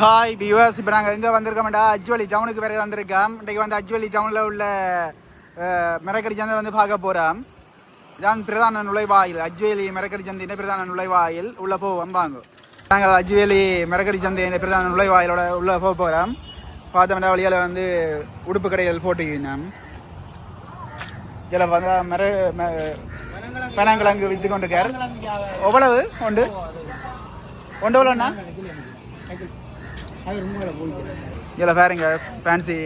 Hi viewers இப்போ நாங்கள் எங்கே வந்திருக்கோம்டா? அஜ்வலி டவுனுக்கு பிறகு வந்திருக்கோம். இன்றைக்கு வந்து அஜ்வலி டவுனில் உள்ள மிரக்கரி சந்தை வந்து பார்க்க போகிறோம் இதான் பிரதான நுழைவாயில். அஜ்வேலி மிரக்கரி சந்தையின் பிரதான நுழைவாயில். உள்ளே போவோம் வாங்க. நாங்கள் அஜ்வேலி மிரக்கரி சந்தை பிரதான நுழைவாயிலோட உள்ளே போக போகிறோம் பார்த்தோம்னா வழியால் வந்து உடுப்பு கடைகள் போட்டுக்கினோம் இதில் பார்த்தா மிர பனங்கிழங்கு விற்று கொண்டிருக்கார். எவ்வளவு? உண்டு உண்டு எவ்வளோண்ணா? இதில் பாருங்க ஃபேன்சி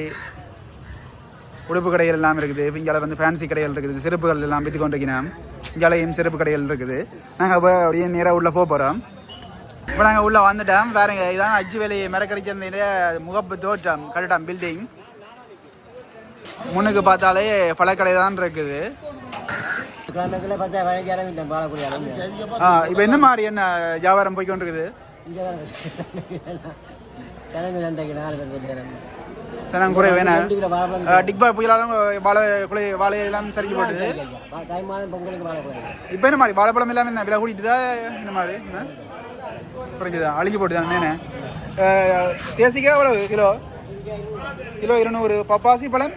உடுப்பு கடைகள் எல்லாம் இருக்குது. இங்கே வந்து ஃபேன்சி கடைகள் இருக்குது. செருப்புகள் எல்லாம் விற்று கொண்டிருக்கிறோம் இங்கேயும் செருப்பு கடைகள் இருக்குது. நாங்கள் இப்போ அப்படியே நேராக உள்ளே போக போகிறோம் இப்போ நாங்கள் உள்ளே வந்துட்டோம். பாருங்க இதான் அஜ்வேலி மிரக்கறி சந்தையில முகப்பு தோட்டம் கட்டிடம் பில்டிங் முன்னுக்கு பார்த்தாலே பழக்கடை தான் இருக்குது. பத்தா இப்போ என்ன மாதிரி என்ன வியாபாரம் போய் சனம் குறை வேணா ரெண்டு கிலோ வாழைப்பழம் டிக்பா புயலாலும் வாழை குலை வாழையெல்லாம் சரிஞ்சு வாழைப்பழம் இப்போ என்ன மாதிரி? வாழைப்பழம் இல்லாமல் என்ன? விலை கூட்டிட்டுதா இந்த மாதிரி? என்ன? குறைஞ்சுதா அழிஞ்சு போட்டுதான் என்ன தேசிக்காய் எவ்வளவு? கிலோ? கிலோ இருநூறு. பப்பாசி பழம்?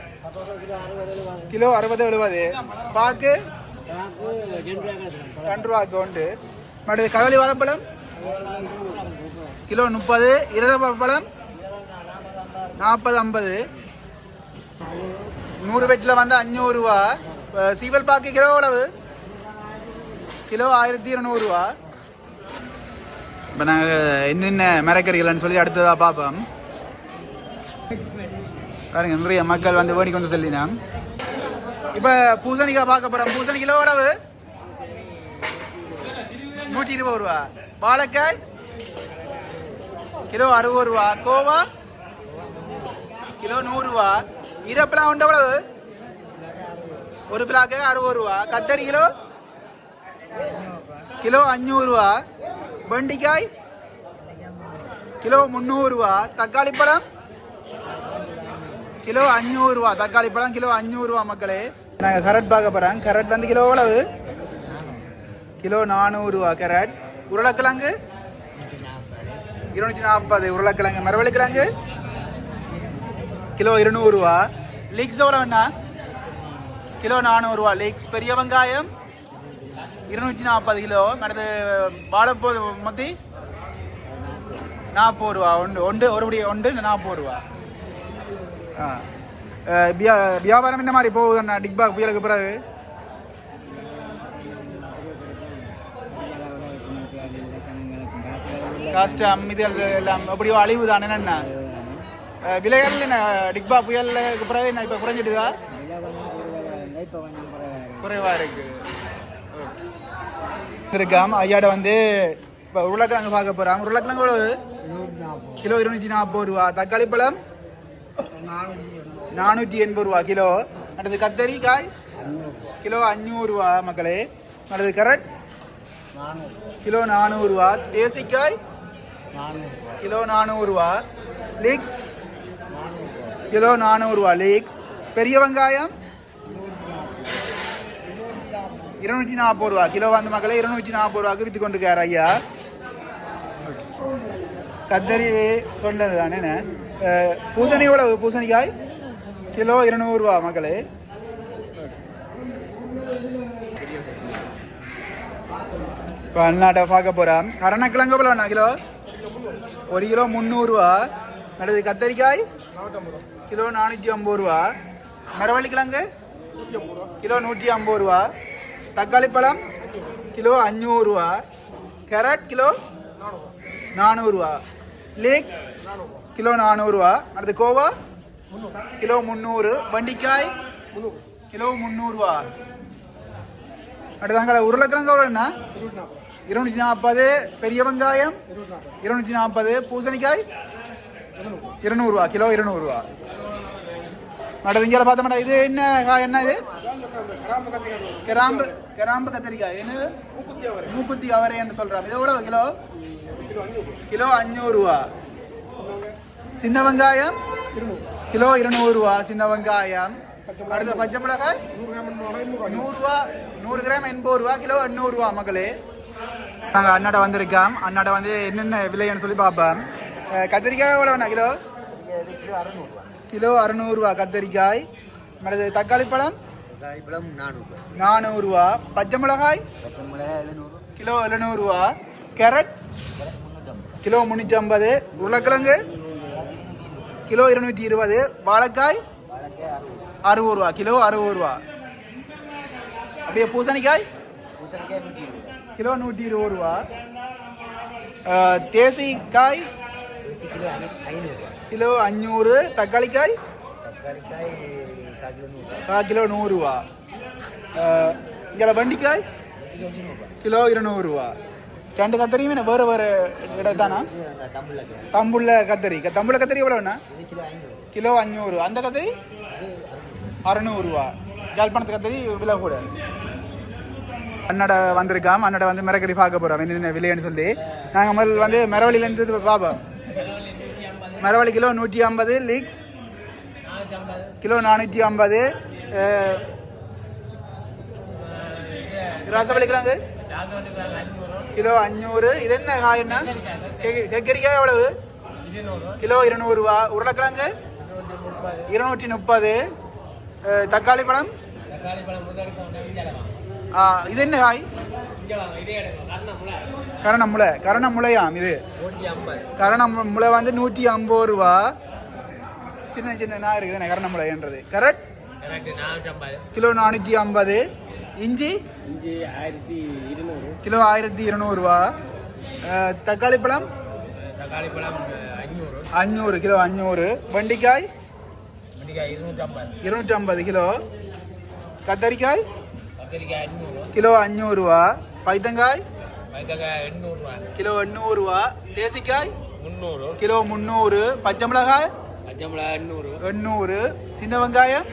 கிலோ அறுபது எழுபது. பாக்கு? ரெண்டு. ரூபாய்க்கு உண்டு. மறுபடியும் கதலி வாழைப்பழம்? கிலோ முப்பது இரத பழம் நாற்பது ஐம்பது. நூறு வெட்டில் வந்து அஞ்சூறுரூவா சீவல் பாக்கு கிலோ எவ்வளவு? கிலோ ஆயிரத்தி இருநூறுவா. இப்போ நாங்கள் என்னென்ன மரக்கறிகள்னு சொல்லி அடுத்ததாக பார்ப்போம் பாருங்க நிறைய மக்கள் வந்து வேடி கொண்டு இப்போ பூசணிக்காய் பார்க்க போகிறோம் பூசணி கிலோ எவ்வளவு? நூற்றி இருபது ரூபா. வாழைக்காய்? கிலோ அறுபது ரூபா. கோவா? கிலோ நூறுரூவா ஈரப்பழம் உண்டு எவ்வளவு ஒரு பிளாக்கு அறுபது ரூபா. கத்தரி கிலோ? கிலோ அஞ்சூறுரூவா வெண்டிக்காய்? கிலோ முந்நூறுரூவா தக்காளி பழம்? கிலோ அஞ்சூறுரூவா தக்காளி பழம் கிலோ அஞ்சூறுரூவா மக்களே. நாங்கள் கரட் பார்க்க போகிறோம் கரட் வந்து கிலோ எவ்வளவு? கிலோ நானூறுரூவா கரட் உருளைக்கிழங்கு? இருநூற்றி நாற்பது உருளைக்கிழங்கு. மரவள்ளிக்கிழங்கு? கிலோ இருநூறுவா. லீக்ஸ் எவ்வளோ வேணா கிலோ நானூறுரூவா லீக்ஸ். பெரிய வெங்காயம்? இருநூற்றி நாற்பது கிலோ. மற்றது வாழைப்பூ மத்தி நாற்பது ரூபா ஒன்று ஒன்று ஒருபடி ஒன்று நாற்பது ரூபா ஆ வியாபாரம் என்ன மாதிரி போகுதுண்ணா டிக்பாக் புயலுக்கு பிறகு? கஷ்டம் இது எல்லாம் எப்படியோ அழிவு தானே அஹ் விலைகள் என்ன டிக்பா புயலுக்கு பிறகு என்ன இப்போ கொஞ்சம் குறைவாக குறைவா இருக்கு இருக்காம் ஐயாட வந்து இப்போ உருளைக்கிழங்கு பார்க்க போறாங்க உருளைக்கிழங்கு? கிலோ இருநூற்றி நாற்பது ரூபா தக்காளி பழம் நானூற்றி எண்பது ரூபா கிலோ அடுத்து கத்தரிக்காய் கிலோ அஞ்சூறு ரூபா மக்களே அடுத்து கரட் கிலோ நானூறு ரூபா தேசிக்காய் கிலோ நானூறு ரூபா லீக்ஸ் கிலோ நானூறு ரூபா லீக்ஸ் பெரிய வெங்காயம்? இருநூற்றி நாற்பது ரூபா. கிலோ வந்து மக்களே இருநூற்றி நாற்பது ரூபாய்க்கு விற்று கொண்டிருக்காரு ஐயா. கத்தரி சொன்னது தானே பூசணி எவ்வளவு? பூசணிக்காய்? கிலோ இருநூறுவா மக்களே இப்போ அண்ணாட்ட பார்க்க போகிறோம் கரணக்கிழங்கு எவ்வளோண்ணா கிலோ? ஒரு கிலோ முந்நூறுரூவா அடுத்து கத்தரிக்காய்? கிலோ நானூற்றி ஐம்பது ரூபா. மரவள்ளிக்கிழங்கு? கிலோ நூற்றி ஐம்பது ரூபா. தக்காளி பழம்? கிலோ அஞ்சூறுரூவா கேரட் கிலோ நானூறுரூவா லேக்ஸ்? கிலோ நானூறுரூவா அடுத்து கோவா? கிலோ முந்நூறு. வண்டிக்காய்? கிலோ முந்நூறுரூவா அடுத்து அங்கே உருளைக்கிழங்கு எவ்வளோண்ணா இருநூற்றி நாற்பது பெரிய வெங்காயம் இருநூற்றி நாற்பது பூசணிக்காய். இருநூறுவா கிலோ இருநூறுவா. மேடம் இங்கே மேடம் இது என்ன காய் என்ன இது? கிராம்பு கிராம்பு கத்திரிக்காய். என்ன மூக்குத்தி அவரைன்னு சொல்கிறாங்க இது எவ்வளோ கிலோ? கிலோ அஞ்சூறுவா. சின்ன வெங்காயம்? கிலோ இருநூறுவா சின்ன வெங்காயம். அடுத்த பச்சை மிளகாய்? நூறுரூவா நூறு கிராம் எண்பது ரூபா கிலோ எண்ணூறுரூவா மகளே நாங்கள் அண்ணாட வந்திருக்கோம். அண்ணாட வந்து என்னென்ன விலைன்னு சொல்லி பார்ப்போம். கத்திரிக்காய் எவ்வளோண்ணா கிலோ கிலோ? அறுநூறுவா கிலோ அறநூறுவா கத்திரிக்காய். மற்றது தக்காளி பழம்? நானூறுவா. நானூறுரூவா பச்சை மிளகாய்? பச்சை மிளகாய் எழுநூறு கிலோ எழுநூறுவா. கேரட்? கிலோ முந்நூற்றி ஐம்பது உருளைக்கிழங்கு? கிலோ இருநூற்றி இருபது வாழைக்காய்? அறுபது ரூபா. கிலோ அறுபது ரூபா. அப்படியே பூசணிக்காய் பூசணிக்காய்? கிலோ நூற்றி இருபது ரூபா. தேசிக்காய் கிலோ அஞ்சூறு தக்காளிக்காய் தக்காளிக்காய் கிலோ நூறுரூவா இங்கே வெண்டிக்காய் கிலோ இருநூறுவா ரெண்டு கத்தரியுமே வேறு வேறு இடம் தானா? தம்புள்ள கத்தரி. க- தம்புள்ள கத்தரி எவ்வளோண்ணா கிலோ அஞ்சூறு அந்த கத்தரி? இது அறுநூறு அறநூறுவா ஜாழ்ப்பாணத்து கத்தரி விலை கூட. அண்ணட வந்திருக்காம். அண்ணட வந்து மிரக்கறி பார்க்க போகிறோம் என்ன விலைன்னு சொல்லி. நாங்கள் முதல் வந்து மரவழிலேருந்து பார்ப்போம். மரவழி கிலோ நூற்றி ஐம்பது லீக்ஸ் கிலோ நானூற்றி ஐம்பது ரசவள்ளி கிழங்கு கிலோ அஞ்சூறு இது என்ன காய்னா கெக்கரிக்காய் எவ்வளவு? கிலோ இருநூறுவா. உருளைக்கிழங்கு? இருநூற்றி முப்பது. அஹ், தக்காளி பழம்? இது என்ன காய் கரணமுளை கரணமுளையாம் இது. கரணமுளை வந்து நூற்றி ஐம்பது ரூபா. சின்ன சின்ன நான் இருக்குது கரணமுளைன்றது கரெக்ட் கிலோ நானூற்றி ஐம்பது. இஞ்சி? கிலோ ஆயிரத்தி இருநூறுவா தக்காளி பழம்? அஞ்சூறு கிலோ அஞ்சூறு வெண்டிக்காய்? இருநூற்றி ஐம்பது கிலோ. கத்தரிக்காய்? கிலோ அஞ்சூறுவா பைத்தங்காய் வைத்தக்காய் எண்ணூறுரூவா கிலோ எண்ணூறுவா தேசிக்காய் முந்நூறு கிலோ முந்நூறு பச்சை மிளகாய் எண்ணூறு எண்ணூறு சின்ன வெங்காயம்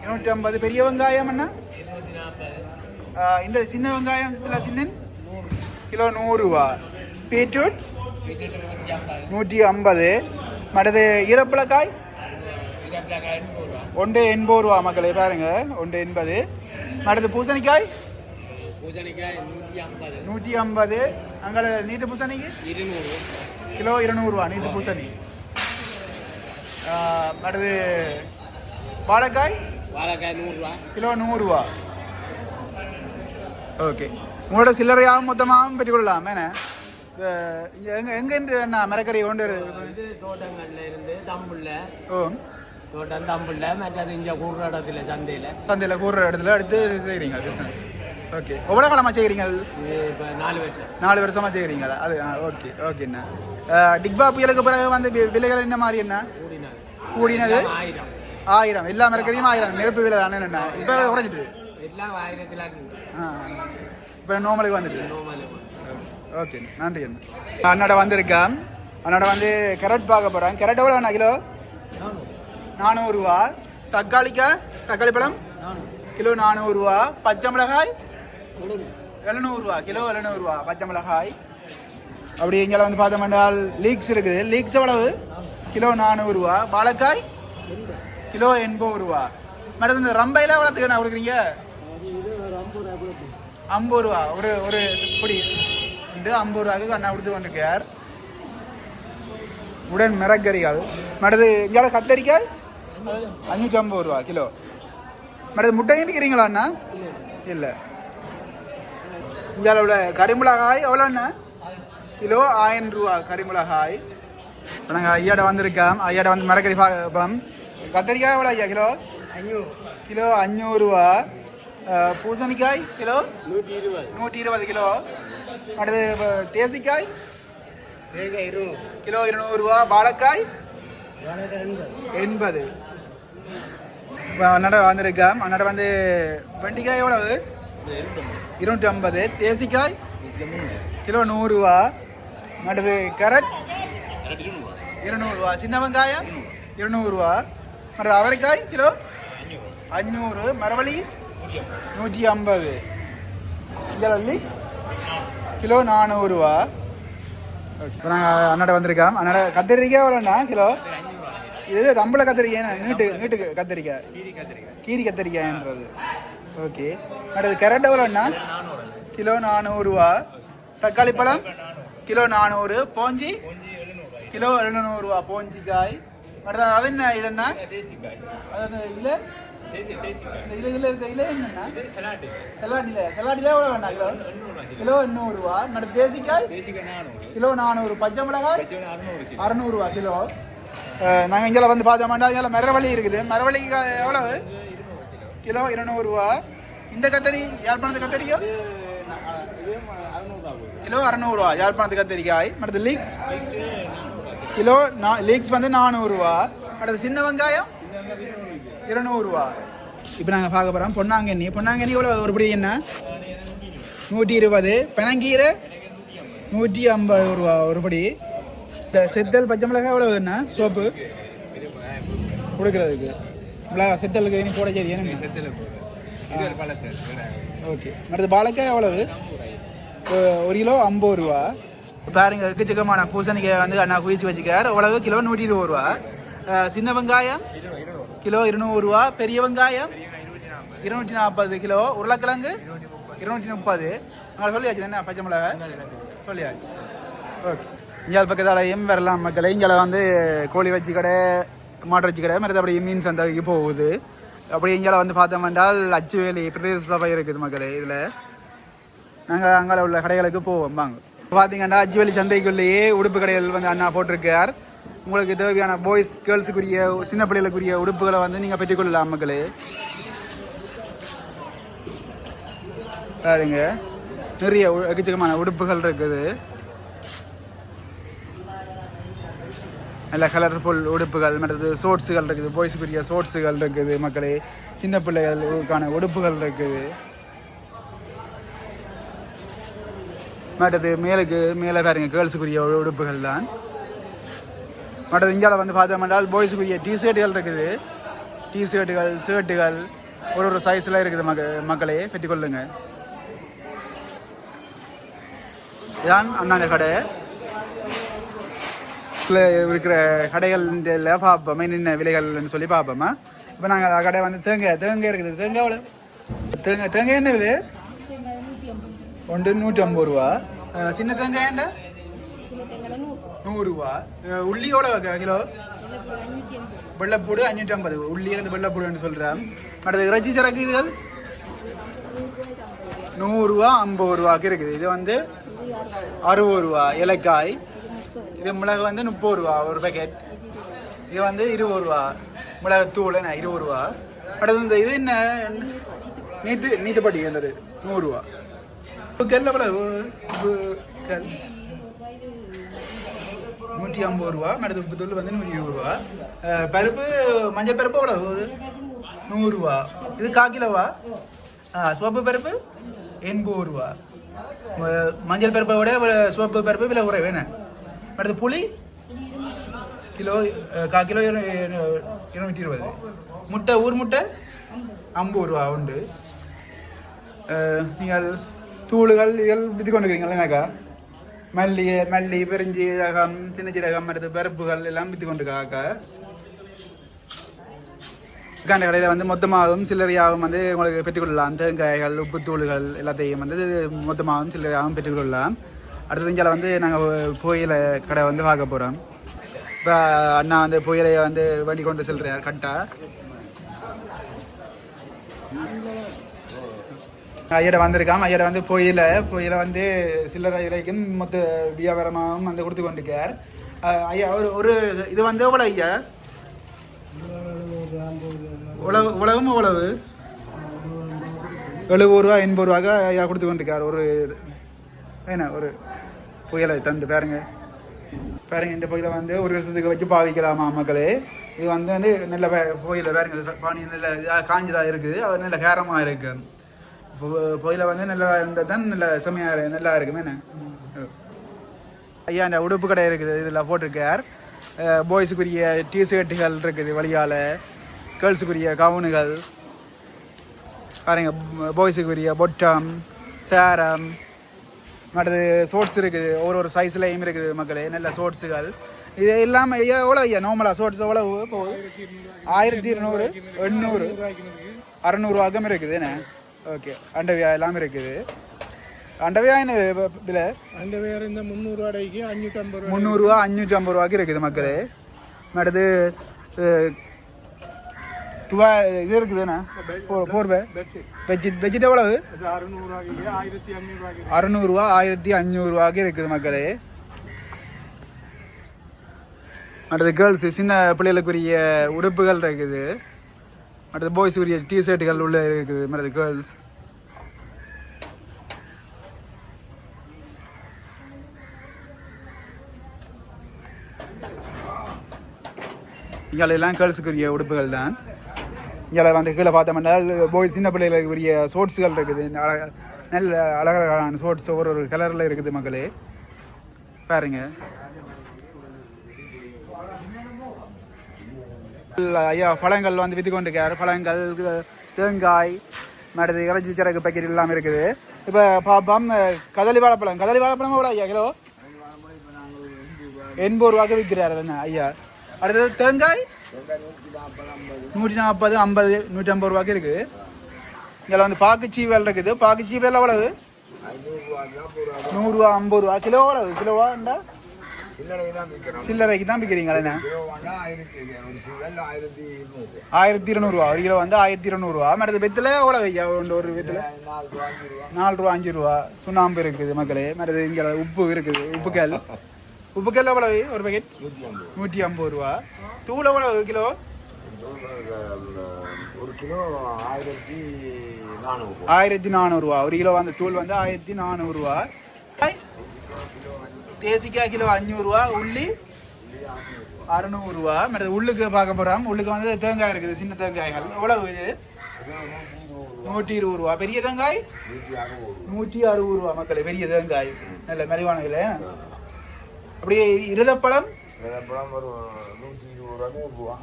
இருநூற்றி ஐம்பது பெரிய வெங்காயம் என்ன இந்த சின்ன வெங்காயம் சின்ன கிலோ நூறுரூவா பீட்ரூட் நூற்றி ஐம்பது மற்றது எண்ணூறுரூவா ஒன்று எண்பது ரூபா மக்களே பாருங்க ஒன்று எண்பது மற்றது பூசணிக்காய்? நூற்றி ஐம்பது. அங்கே நீட்டு பூசணிக்கு கிலோ இருநூறுவா நீட்டு பூசணி. மற்றது வாழைக்காய்? வாழைக்காய் நூறுரூவா கிலோ நூறுரூவா ஓகே. உங்களோட சில்லறையாகவும் மொத்தமாகவும் பெற்றுக்கொள்ளலாம். என்ன? எங்க எங்கேருந்து என்ன மரக்கறி கொண்டு வருது? தோட்டங்கள்ல இருந்து தம்புள்ள ஓ. தோட்டம் தம்புள்ள மற்றது இங்கே கூடுற இடத்துல சந்தையில். சந்தையில் கூடுற இடத்துல எடுத்து செய்கிறீங்க பிஸ்னஸ் ஓகே எவ்வளோ காலமாக செய்கிறீங்க இப்போ நாலு வருஷம். நாலு வருஷமாக செய்கிறீங்களா அது ஓகே ஓகேண்ணா டிக்பா புயலுக்கு பிறகு வந்து விலைகள் என்ன மாதிரி என்ன? கூடினாது. ஆயிரம். எல்லா மரக்கறியும் ஆயிரம். நெருப்பு விலை தானே என்ன? இப்போ குறைஞ்சிட்டு? எல்லாம் ஆயிரத்தில் இப்போ நோமலுக்கு வந்துட்டு? ஓகே நன்றி அண்ணா. அண்ணாட வந்திருக்கேன் அண்ணாட வந்து கேரட் பார்க்க போகிறேன் கேரட் எவ்வளோ அண்ணா கிலோ? நானூறுரூவா தக்காளிக்காய் தக்காளி பழம்? கிலோ நானூறுரூவா பச்சை மிளகாய்? எழுநூறுவா கிலோ எழுநூறுவா பச்சை மிளகாய். அப்படி இங்கே வந்து பார்த்தோம்னால் லீக்ஸ் இருக்குது. லீக்ஸ் எவ்வளவு? கிலோ நானூறுரூவா வாழைக்காய்? கிலோ எண்பது ரூபா மேடம் இந்த ரம்பையில் எவ்வளோத்துக்கு என்ன கொடுக்குறீங்க? ஐம்பது ரூபா ஒரு ஒரு இப்படி இது ஐம்பது ரூபாய்க்கு அண்ணா கொடுத்து கொண்டிருக்கார். உடன் மிரக்கறிகள் மேடது இங்கே கத்தரிக்காய்? அஞ்சூற்றி ஐம்பது ரூபா கிலோ மேடம் முட்டையும் விற்கிறீங்களா அண்ணா இல்லை இங்கே உள்ள கரிமிளகாய் எவ்வளோ அண்ணா கிலோ ஆயிரம் ரூபா கரிமிளகாய் இப்போ நாங்கள் ஐயாட வந்திருக்கோம் ஐயாட வந்து மரக்கறி பார்ப்போம் கத்தரிக்காய் எவ்வளோ ஐயா கிலோ கிலோ அஞ்சூறுரூவா பூசணிக்காய் கிலோ நூற்றி இருபது நூற்றி இருபது கிலோ அடுத்து தேசிக்காய் கிலோ இருநூறுவா வாழைக்காய் எண்பது இப்போ அண்ணாட வந்திருக்கேன் அண்ணாட வந்து வெண்டிக்காய் எவ்வளவு? இருநூற்றி ஐம்பது தேசிக்காய்? கிலோ நூறுரூவா மற்றது கேரட்? இருநூறுவா. சின்ன வெங்காயம்? இருநூறுவா. அடுத்து அவரைக்காய் கிலோ? அஞ்சூறு மரவள்ளி? நூற்றி ஐம்பது இங்கே லீக்ஸ் கிலோ நானூறுரூவா இப்போ நாங்கள் அண்ணாட வந்திருக்கோம். அண்ணாட கத்திரிக்காய் எவ்வளோண்ணா கிலோ? இது தம்பளை கத்திரிக்காய் நீட்டு நீட்டு கத்திரிக்காய். கீரி கத்திரிக்காய்ன்றது. ஓகே அடுத்து கேரட் எவ்வளோண்ணா கிலோ நானூறுரூவா தக்காளி பழம்? கிலோ நானூறு. போஞ்சி? கிலோ எழுநூறுவா. போஞ்சிக்காய். அடுத்தது அது என்ன? இது என்ன? அது இல்லை இல்லை இல்லை இருக்க இல்லை என்னண்ணா? செல்லாட்டில செல்லாட்டில எவ்வளோ வேணா கிலோ? கிலோ எண்ணூறுரூவா மற்ற தேசிக்காய்? கிலோ நானூறு. பச்சை மிளகாய்? அறநூறுவா கிலோ. நாங்கள் இங்கே வந்து பார்த்தோம்னா இங்கே மரவள்ளி இருக்குது. மரவள்ளிக்கு எவ்வளவு? கிலோ இருநூறுவா இந்த கத்தரி யாழ்ப்பாணத்து கத்தரிக்கோ? கிலோ அறநூறுவா யாழ்ப்பாணத்து கத்தரிக்காய். அடுத்து லீக்ஸ் கிலோ நான் லீக்ஸ் வந்து நானூறுரூவா அடுத்து சின்ன வெங்காயம் இருநூறுவா இப்போ நாங்கள் பார்க்க போகிறோம் பொன்னாங்கண்ணி. பொன்னாங்கண்ணி எவ்வளோ ஒரு படி என்ன? நூற்றி இருபது. பெனங்கீரை நூற்றி ஐம்பது ரூபா. ஒரு படி. இந்த செத்தல் பச்சை மிளகாய் எவ்வளோ என்ன சோப்பு. கொடுக்குறதுக்கு. மிளகா செத்தலுக்கு இனி போட சரி ஓகே அடுத்து பாலக்காய் எவ்வளவு? ஒரு கிலோ ஐம்பது ரூபா. பாருங்க எக்கச்சக்கமான பூசணிக்காய் வந்து அண்ணா குவிச்சு வச்சுக்கார். எவ்வளவு? கிலோ நூற்றி இருபது ரூபா. சின்ன வெங்காயம்? கிலோ இருநூறுவா பெரிய வெங்காயம்? இருநூற்றி நாற்பது கிலோ. உருளைக்கிழங்கு? இருநூற்றி முப்பது. நான் சொல்லியாச்சு என்ன? பச்சை மிளகாய்? சொல்லியாச்சு. ஓகே இங்கே பக்கத்தாலையும் வரலாம் மக்களை. இங்கே வந்து கோழி வச்சு கடை மாட்டு வச்சு கடை மற்ற அப்படியே மீன் சந்தைக்கு போகுது. அப்படி இங்கே வந்து பார்த்தோம் என்றால் அச்சுவேலி பிரதேச சபை இருக்குது மக்களே இதில். நாங்கள் அங்கே உள்ள கடைகளுக்கு போவோம் வாங்க. இப்போ பார்த்தீங்கன்னா அச்சுவேலி சந்தைக்குள்ளேயே உடுப்பு கடைகள் வந்து அண்ணா போட்டிருக்கார். உங்களுக்கு தேவையான பாய்ஸ் கேர்ள்ஸுக்குரிய சின்ன பிள்ளைகளுக்குரிய உடுப்புகளை வந்து நீங்கள் பெற்றுக்கொள்ளலாம் மக்களே. பாருங்க. நிறைய எக்கச்சக்கமான உடுப்புகள் இருக்குது. நல்ல கலர்ஃபுல் உடுப்புகள் மற்றது ஷோர்ட்ஸுகள் இருக்குது. பாய்ஸுக்குரிய ஷோர்ட்ஸுகள் இருக்குது மக்களே. சின்ன பிள்ளைகளுக்கான உடுப்புகள் இருக்குது. மற்றது மேலுக்கு மேலே பாருங்க கேர்ள்ஸுக்குரிய உடுப்புகள் தான். மற்றது இந்தியாவில் வந்து பார்த்தோம் என்றால் பாய்ஸுக்குரிய டிஷர்ட்டுகள் இருக்குது. டிஷர்ட்டுகள் ஷர்ட்டுகள் ஒரு ஒரு சைஸில் இருக்குது மக மக்களே. பெற்றுக்கொள்ளுங்க. இதான் அண்ணாண்ட கடை. இதுல இருக்கிற கடைகள் பார்ப்போம் என்னென்ன விலைகள்னு சொல்லி பார்ப்போமா இப்போ நாங்கள் கடை வந்து தேங்காய் தேங்காய் இருக்குது. தேங்காய் எவ்வளோ தேங்காய் தேங்காய் என்ன இது ஒன்று நூற்றி ஐம்பது ரூபா சின்ன தேங்காய் என்ன நூறுரூவா. உள்ளி எவ்வளோ கிலோ? வெள்ளப்பூடு அஞ்சூற்றி ஐம்பது உள்ளியிலேருந்து வந்து வெள்ளைப்பூடுன்னு சொல்கிறேன் அடுத்து இறைச்சி சரக்கு இதுகள்? நூறுரூவா ஐம்பது ரூபாக்கு இருக்குது. இது வந்து அறுபது ரூபா. இலக்காய் இது மிளகு வந்து முப்பது ரூபா ஒரு பேக்கெட் இது வந்து இருபது ரூபா. மிளகு தூள் என்ன இருபது ரூபா. அடுத்து இந்த இது என்ன நீத்து நீத்துப்பட்டி என்னது நூறுரூவா கல் எவ்வளவு? உப்பு கல். நூற்றி ஐம்பது ரூபா. மடுத்து உப்பு தூள் வந்து நூற்றி இருபது ரூபா. பருப்பு மஞ்சள் பருப்பு எவ்வளவு? ஒரு நூறுரூவா இது கா கிலோவா? ஆ சோப்பு பருப்பு எண்பது ரூபா. மஞ்சள் பருப்பை விட சோப்பு பருப்பு விலை குறைவு. என்ன? அடுத்து புளி கிலோ கா கிலோ இருநூற்றி இருபது முட்டை ஊர் முட்டை ஐம்பது ரூபா உண்டு நீங்கள் தூளுகள் இதெல் விதி கொண்டுக்கிறீங்களா எனக்கா மல்லி மல்லி பெருஞ்சீரகம் சின்ன சீரகம் அடுத்து பருப்புகள் எல்லாம் வித்து கொண்டுருக்காக்கா அந்த கடையில் வந்து மொத்தமாகவும் சில்லறையாகவும் வந்து உங்களுக்கு பெற்றுக்கொள்ளலாம் தேங்காய்கள் உப்புத்தூள்கள் எல்லாத்தையும் வந்து மொத்தமாகவும் சில்லறையாகவும் பெற்றுக்கொள்ளலாம் அடுத்தது இங்கே வந்து நாங்கள் புயல கடை வந்து பார்க்க போகிறோம் இப்போ அண்ணா வந்து புயலையை வந்து வண்டி கொண்டு செல்கிறார் கரெக்டாக ஐயட வந்திருக்காம் ஐயட வந்து புயல புயல வந்து சில்லறை இறைக்கும் மொத்த வியாபாரமாகவும் வந்து கொடுத்து கொண்டிருக்கார். ஐயா ஒரு ஒரு இது வந்து எவ்வளோ ஐயா? உழவு உழவும் உழவு? எழுபது ரூபா எண்பது ரூபாய்க்கு ஐயா கொடுத்து கொண்டிருக்கார். ஒரு என்ன ஒரு புயலை தண்டு பாருங்க. பாருங்க இந்த புயலை வந்து ஒரு வருஷத்துக்கு வச்சு பாவிக்கலாமா மக்களே? இது வந்து வந்து நல்ல புயலை பாருங்க பானி நல்ல இதாக காஞ்சதா இருக்குது அவர் நல்ல கேரமாக இருக்குது புயலை வந்து நல்லா இருந்தால் தான் நல்ல செம்மையாக நல்லா இருக்குமே என்ன? ஐயா இந்த உடுப்பு கடை இருக்குது இதில் போட்டிருக்கார். பாய்ஸுக்குரிய டிஷர்ட்டுகள் இருக்குது வழியால் கேர்ள்ஸுக்குரிய கவுனுகள் பாருங்க பாய்ஸுக்குரிய பொட்டம் சேரம் மற்றது ஷோர்ட்ஸ் இருக்குது. ஒரு ஒரு சைஸ்லையும் இருக்குது மக்களே. நல்ல ஷோர்ட்ஸுகள் இது இல்லாமல் ஐயா எவ்வளோ ஐயா? நார்மலாக ஷோர்ட்ஸ் எவ்வளோ போகுது ஆயிரத்தி இருநூறு எண்ணூறு அறநூறுவாக்கம் இருக்குது. என்ன? ஓகே அண்டவியா எல்லாம் இருக்குது. அண்டவே ஆயின விலை? அந்த வேற இந்த முந்நூறு ரூபாய்க்கு அஞ்சூற்றி ஐம்பது ரூபா முந்நூறுரூவா அஞ்சூற்றி ஐம்பது ரூபாய்க்கு இருக்குது மக்களே. அடுத்து துவா இது இருக்குதுண்ணா? போ- போர்வை. பெட்ஷீட் வெஜிட் வெஜிட் எவ்வளவு? ஆயிரத்தி அஞ்சூறுவாய்க்கு அறுநூறுவா ஆயிரத்தி அஞ்சூறுவாக்கு இருக்குது மக்களே. அடுத்து கேர்ள்ஸ் சின்ன பிள்ளைகளுக்குரிய உடுப்புகள் இருக்குது. அடுத்து பாய்ஸுக்குரிய டிஷர்ட்டுகள் உள்ள இருக்குது மற்றது கேர்ள்ஸ் இங்கே எல்லாம் கேர்ள்ஸுக்குரிய உடுப்புகள் தான். இங்கே வந்து கீழே பார்த்தோம்னா போய் சின்ன பிள்ளைகளுக்கு உரிய ஷோர்ட்ஸுகள் இருக்குது நல்ல அழகழகான ஷோர்ட்ஸ் ஒரு ஒரு கலரில் இருக்குது மக்களே. பாருங்க. ஐயா பழங்கள் வந்து வித்து கொண்டிருக்காரு. பழங்கள் தேங்காய் மடுது இறைச்சி சிறகு பேக்கெட் எல்லாம் இருக்குது. இப்போ பாப்போம் கதலி வாழைப்பழம் கதலி வாழைப்பழம் எவ்வளோ ஐயா? கிலோ? எண்பது ரூபாய்க்கு விற்கிறாரு என்ன ஐயா? அடுத்தது தேங்காய். நூற்றி நாற்பது ஐம்பது நூற்றி ஐம்பது ரூபாய்க்கு இருக்குது இதில் வந்து பாக்கு சீவல் இருக்குது. பாக்கு சீவல் எவ்வளவு? நூறுரூவா ஐம்பது ரூபா. கிலோ எவ்வளவு? கிலோவாண்டா சில்லறைக்கு தான் விற்கிறீங்களா ஆயிரத்தி இருநூறுவா ஒரு கிலோ வந்து ஆயிரத்தி இருநூறுவா மற்றது வெத்தில எவ்வளவு? ஐயா ஒன்று ஒரு வெத்தில. நாலு ரூபா அஞ்சு ரூபா. சுண்ணாம்பு இருக்குது மக்களே. மற்றது இங்கே உப்பு இருக்குது. உப்புக்கல். உப்புக்கல் எவ்வளவு? ஒரு பேக்கெட் நூற்றி ஐம்பது ரூபா. தூள் எவ்வளவு கிலோ? ஒரு கிலோ ஆயிரத்தி நானூறு. ஆயிரத்தி நானூறுரூவா ஒரு கிலோ அந்த தூள் வந்து ஆயிரத்தி நானூறுரூவா தேசிக்காய் கிலோ அஞ்சூறுரூவா உள்ளி அறநூறுவா. மற்ற உள்ளுக்கு பார்க்க போகிறோம் உள்ளுக்கு வந்து தேங்காய் இருக்குது சின்ன தேங்காய்கள். எவ்வளவு இது? நூற்றி இருபது ரூபா பெரிய தேங்காய்? நூற்றி அறுபது நூற்றி அறுபது ரூபா மக்களே பெரிய தேங்காய். நல்ல மலிவான விலை அப்படியே இருதப்பழம்?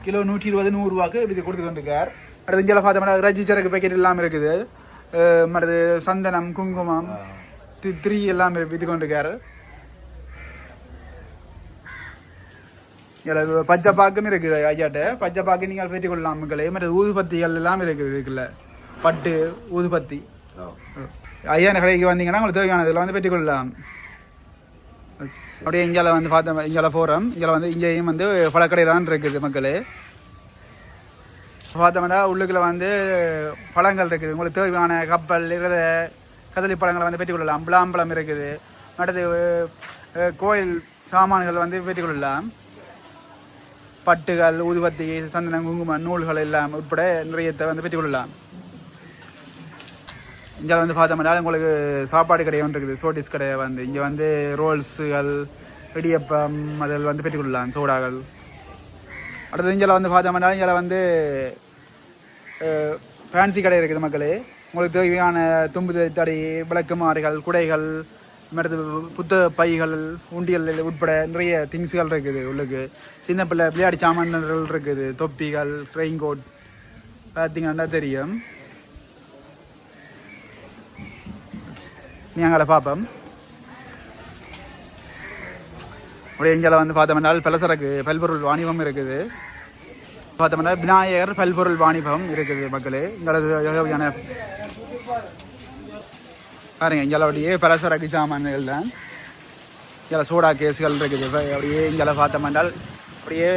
கிலோ நூற்றி இருபது நூறுரூவாக்கு இது கொடுத்து கொண்டிருக்கார். அடுத்து இங்கே பார்த்தோம்னா இறைச்சி சரக்கு பேக்கெட் எல்லாம் இருக்குது. மற்றது சந்தனம் குங்குமம் தி- திரி எல்லாம் இது கொண்டிருக்காரு. இதில் பச்சை பாக்கும் இருக்குது ஐயாட்ட. பச்சை பாக்கு நீங்கள் பெற்றுக் கொள்ளலாம் மக்களே. மற்றது ஊதுபத்திகள் எல்லாம் இருக்குது இதுக்குள்ள. பட்டு ஊதுபத்தி. ஐயா கடைக்கு வந்தீங்கன்னா உங்களுக்கு தேவையானதில் வந்து பெற்றுக்கொள்ளலாம் அப்படியே இங்கே வந்து பார்த்தோம் இங்கே போகிறோம் இங்கே வந்து இங்கேயும் வந்து பழக்கடை தான் இருக்குது மக்களே. பார்த்தோம்னா உள்ளுக்குள்ள வந்து பழங்கள் இருக்குது. உங்களுக்கு தேவையான கப்பல் இருத கதலி பழங்களை வந்து பெற்றுக்கொள்ளலாம். பிளாம்பழம் இருக்குது. அடுத்து கோயில் சாமான்கள் வந்து பெற்றுக்கொள்ளலாம். பட்டுகள் ஊதுபத்தி சந்தனம் குங்குமம் நூல்கள் எல்லாம் உட்பட நிறையத்தை வந்து பெற்றுக்கொள்ளலாம். இங்கே வந்து பார்த்தோம்னா உங்களுக்கு சாப்பாடு கடை ஒன்று இருக்குது. சோட்டிஸ் கடை வந்து. இங்கே வந்து ரோல்ஸுகள் இடியப்பம் அதில் வந்து பெற்றுக்கொள்ளலாம் சோடாக்கள். அடுத்தது இங்கே வந்து பார்த்தோம்னா இங்கே வந்து ஃபேன்சி கடை இருக்குது மக்களே. உங்களுக்கு தேவையான தும்பு தடி விளக்குமாறுகள் குடைகள் மற்றது புத்த பைகள் உண்டியல் உட்பட நிறைய திங்ஸுகள் இருக்குது உள்ளுக்கு. சின்ன பிள்ளை விளையாடி சாமான்கள் இருக்குது. தொப்பிகள் ரெயின் கோட் பார்த்தீங்கன்னா தெரியும். நீங்களை பார்ப்போம் அப்படியே இங்கே வந்து பார்த்தோம்னா பலசரக்கு பல்பொருள் வாணிபம் இருக்குது. பார்த்தோம்னா விநாயகர் பல்பொருள் வாணிபம் இருக்குது மக்களே. இங்கே பாருங்க இங்கே அப்படியே பலசரக்கு சாமான்கள் தான். இங்கே சோடா கேஸுகள் இருக்குது. அப்படியே இங்கே பார்த்தோம்னால் அப்படியே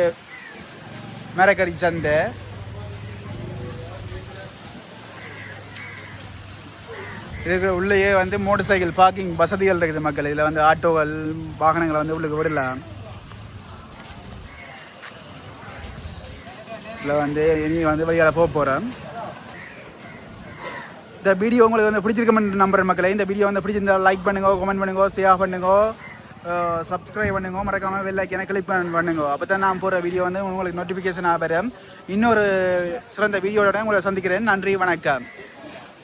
மரக்கறி சந்தை. இதுக்கு உள்ளேயே வந்து மோட்டர் சைக்கிள் பார்க்கிங் வசதிகள் இருக்குது மக்கள். இதில் வந்து ஆட்டோகள் வாகனங்களை வந்து உள்ளுக்கு விடலாம். இதில் வந்து இனி வந்து வெளியால் போக போகிறோம் இந்த வீடியோ உங்களுக்கு வந்து பிடிச்சிருக்கமென்று நம்புறேன் மக்களை. இந்த வீடியோ வந்து பிடிச்சிருந்தா லைக் பண்ணுங்க கமெண்ட் பண்ணுங்க ஷேர் பண்ணுங்க. சப்ஸ்கிரைப் பண்ணுங்க. மறக்காமல் வெளில ஐக்கனை கிளிக் பண்ணுங்க. அப்போ தான் நான் போகிற வீடியோ வந்து உங்களுக்கு நோட்டிஃபிகேஷன் ஆகிறேன் இன்னொரு சிறந்த வீடியோட உங்களை சந்திக்கிறேன். நன்றி வணக்கம்.